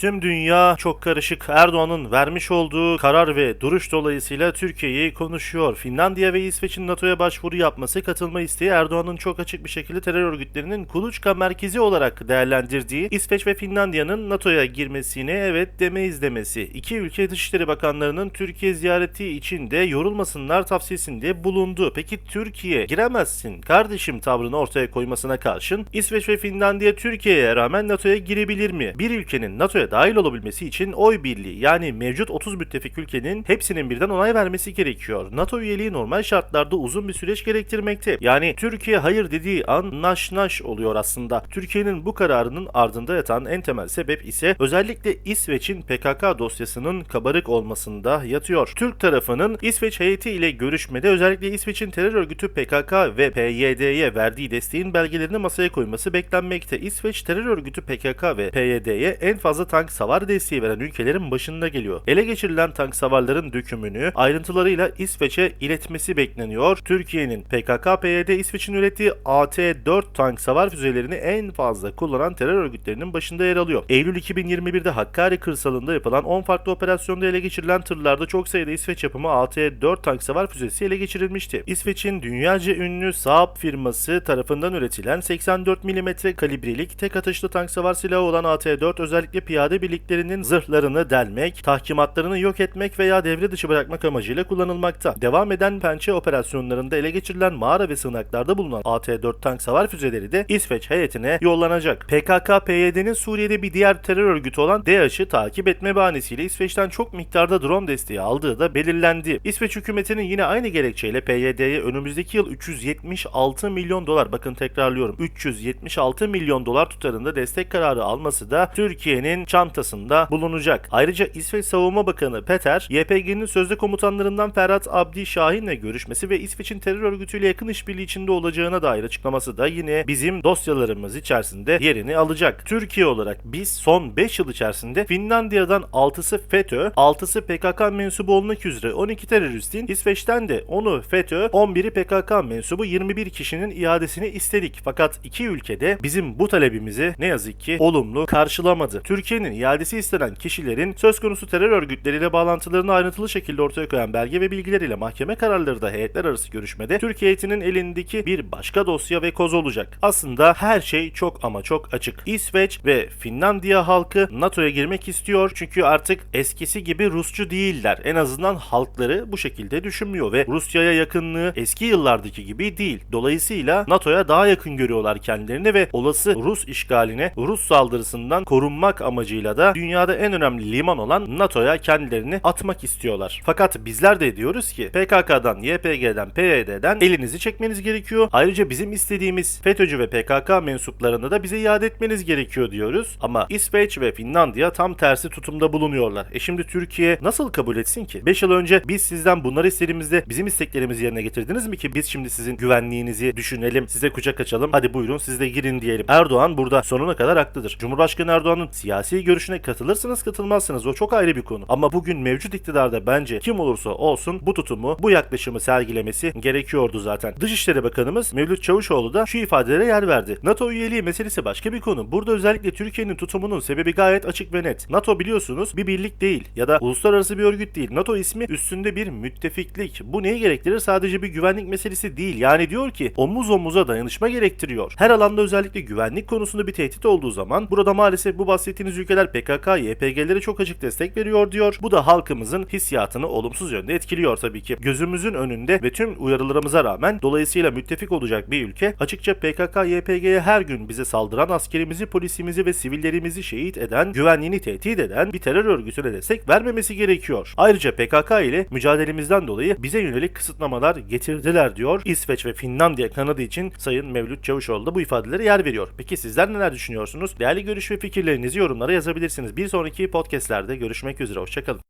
Tüm dünya çok karışık. Erdoğan'ın vermiş olduğu karar ve duruş dolayısıyla Türkiye'yi konuşuyor. Finlandiya ve İsveç'in NATO'ya başvuru yapması, katılma isteği Erdoğan'ın çok açık bir şekilde terör örgütlerinin kuluçka merkezi olarak değerlendirdiği İsveç ve Finlandiya'nın NATO'ya girmesine evet demeyiz demesi. İki ülke Dışişleri Bakanlarının Türkiye ziyareti için de yorulmasınlar tavsiyesinde bulundu. Peki Türkiye giremezsin kardeşim tavrını ortaya koymasına karşın İsveç ve Finlandiya Türkiye'ye rağmen NATO'ya girebilir mi? Bir ülkenin NATO'ya dahil olabilmesi için oy birliği yani mevcut 30 müttefik ülkenin hepsinin birden onay vermesi gerekiyor. NATO üyeliği normal şartlarda uzun bir süreç gerektirmekte. Yani Türkiye hayır dediği an naş naş oluyor aslında. Türkiye'nin bu kararının ardında yatan en temel sebep ise özellikle İsveç'in PKK dosyasının kabarık olmasında yatıyor. Türk tarafının İsveç heyeti ile görüşmede özellikle İsveç'in terör örgütü PKK ve PYD'ye verdiği desteğin belgelerini masaya koyması beklenmekte. İsveç terör örgütü PKK ve PYD'ye en fazla tank savar desteği veren ülkelerin başında geliyor. Ele geçirilen tank savarların dökümünü ayrıntılarıyla İsveç'e iletmesi bekleniyor. Türkiye'nin PKK-PYD İsveç'in ürettiği AT-4 tank savar füzelerini en fazla kullanan terör örgütlerinin başında yer alıyor. Eylül 2021'de Hakkari kırsalında yapılan 10 farklı operasyonda ele geçirilen tırlarda çok sayıda İsveç yapımı AT-4 tank savar füzesi ele geçirilmişti. İsveç'in dünyaca ünlü Saab firması tarafından üretilen 84 mm kalibrelik tek atışlı tank savar silahı olan AT-4 özellikle piyade birliklerinin zırhlarını delmek, tahkimatlarını yok etmek veya devre dışı bırakmak amacıyla kullanılmakta. Devam eden pençe operasyonlarında ele geçirilen mağara ve sığınaklarda bulunan AT-4 tank savar füzeleri de İsveç heyetine yollanacak. PKK-PYD'nin Suriye'de bir diğer terör örgütü olan DAEŞ'ı takip etme bahanesiyle İsveç'ten çok miktarda drone desteği aldığı da belirlendi. İsveç hükümetinin yine aynı gerekçeyle PYD'ye önümüzdeki yıl 376 milyon dolar bakın tekrarlıyorum 376 milyon dolar tutarında destek kararı alması da Türkiye'nin çantasında bulunacak. Ayrıca İsveç Savunma Bakanı Peter, YPG'nin sözde komutanlarından Ferhat Abdi Şahin'le görüşmesi ve İsveç'in terör örgütüyle yakın işbirliği içinde olacağına dair açıklaması da yine bizim dosyalarımız içerisinde yerini alacak. Türkiye olarak biz son 5 yıl içerisinde Finlandiya'dan 6'sı FETÖ, 6'sı PKK mensubu olmak üzere 12 teröristin İsveç'ten de onu FETÖ, 11'i PKK mensubu 21 kişinin iadesini istedik. Fakat iki ülkede bizim bu talebimizi ne yazık ki olumlu karşılamadı. Türkiye'nin iadesi istenen kişilerin söz konusu terör örgütleriyle bağlantılarını ayrıntılı şekilde ortaya koyan belge ve bilgileriyle mahkeme kararları da heyetler arası görüşmede Türkiye heyetinin elindeki bir başka dosya ve koz olacak. Aslında her şey çok ama çok açık. İsveç ve Finlandiya halkı NATO'ya girmek istiyor çünkü artık eskisi gibi Rusçu değiller. En azından halkları bu şekilde düşünmüyor ve Rusya'ya yakınlığı eski yıllardaki gibi değil. Dolayısıyla NATO'ya daha yakın görüyorlar kendilerini ve olası Rus işgaline, Rus saldırısından korunmak amacıyla da dünyada en önemli liman olan NATO'ya kendilerini atmak istiyorlar. Fakat bizler de diyoruz ki PKK'dan, YPG'den, PYD'den elinizi çekmeniz gerekiyor. Ayrıca bizim istediğimiz FETÖ'cü ve PKK mensuplarını da bize iade etmeniz gerekiyor diyoruz. Ama İsveç ve Finlandiya tam tersi tutumda bulunuyorlar. E şimdi Türkiye nasıl kabul etsin ki? 5 yıl önce biz sizden bunları istediğimizde bizim isteklerimizi yerine getirdiniz mi ki biz şimdi sizin güvenliğinizi düşünelim, size kucak açalım, hadi buyurun siz de girin diyelim. Erdoğan burada sonuna kadar haklıdır. Cumhurbaşkanı Erdoğan'ın siyasi görüşüne katılırsınız katılmazsınız o çok ayrı bir konu. Ama bugün mevcut iktidarda bence kim olursa olsun bu tutumu, bu yaklaşımı sergilemesi gerekiyordu zaten. Dışişleri Bakanımız Mevlüt Çavuşoğlu da şu ifadelere yer verdi. NATO üyeliği meselesi başka bir konu. Burada özellikle Türkiye'nin tutumunun sebebi gayet açık ve net. NATO biliyorsunuz bir birlik değil ya da uluslararası bir örgüt değil. NATO ismi üstünde bir müttefiklik. Bu neyi gerektirir? Sadece bir güvenlik meselesi değil. Yani diyor ki omuz omuza dayanışma gerektiriyor. Her alanda özellikle güvenlik konusunda bir tehdit olduğu zaman burada maalesef bu bahsettiğiniz ülkeler PKK, YPG'lere çok açık destek veriyor diyor. Bu da halkımızın hissiyatını olumsuz yönde etkiliyor tabii ki. Gözümüzün önünde ve tüm uyarılarımıza rağmen dolayısıyla müttefik olacak bir ülke açıkça PKK, YPG'ye her gün bize saldıran askerimizi, polisimizi ve sivillerimizi şehit eden, güvenliğini tehdit eden bir terör örgütüne destek vermemesi gerekiyor. Ayrıca PKK ile mücadelemizden dolayı bize yönelik kısıtlamalar getirdiler diyor. İsveç ve Finlandiya kanadı için Sayın Mevlüt Çavuşoğlu da bu ifadelere yer veriyor. Peki sizler neler düşünüyorsunuz? Değerli görüş ve fikirlerinizi yorumlara yazabilirsiniz. Bir sonraki podcastlerde görüşmek üzere. Hoşçakalın.